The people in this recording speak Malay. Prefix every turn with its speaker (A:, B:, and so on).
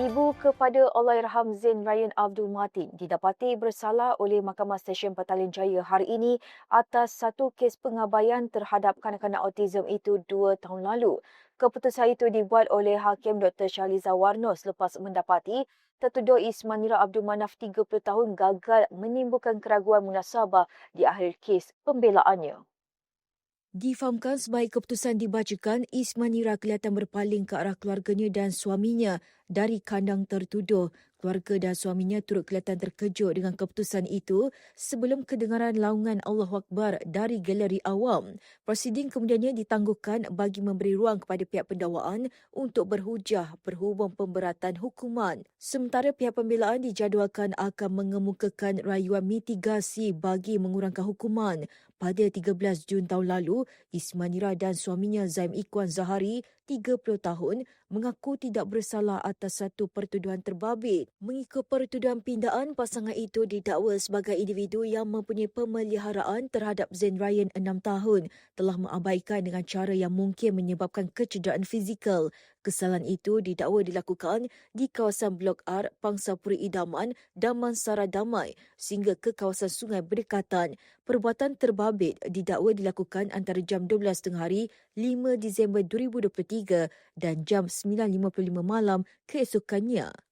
A: Ibu kepada Allahyarham Zain Ryan Abdul Matin didapati bersalah oleh Mahkamah Session Petaling Jaya hari ini atas satu kes pengabaian terhadap kanak-kanak autism itu dua tahun lalu. Keputusan itu dibuat oleh Hakim Dr. Shaliza Warno selepas mendapati tertuduh Ismanira Abdul Manaf 30 tahun gagal menimbulkan keraguan munasabah di akhir kes pembelaannya. Difahamkan sebaik keputusan dibacakan, Ismanira kelihatan berpaling ke arah keluarganya dan suaminya dari kandang tertuduh. Keluarga dan suaminya turut kelihatan terkejut dengan keputusan itu sebelum kedengaran laungan Allahu Akbar dari galeri awam. Prosiding kemudiannya ditangguhkan bagi memberi ruang kepada pihak pendakwaan untuk berhujah berhubung pemberatan hukuman. Sementara pihak pembelaan dijadualkan akan mengemukakan rayuan mitigasi bagi mengurangkan hukuman. Pada 13 Jun tahun lalu, Ismanira dan suaminya Zaim Ikwan Zahari, 30 tahun, mengaku tidak bersalah atas satu pertuduhan terbabit. Mengikut pertuduhan pindaan, pasangan itu didakwa sebagai individu yang mempunyai pemeliharaan terhadap Zain Ryan 6 tahun telah mengabaikan dengan cara yang mungkin menyebabkan kecederaan fizikal. Kesalahan itu didakwa dilakukan di kawasan Blok R, Pangsapuri Idaman, Damansara Damai sehingga ke kawasan sungai berdekatan. Perbuatan terbabit didakwa dilakukan antara jam 12.30 hari 5 Disember 2023 dan jam 9.55 malam keesokannya.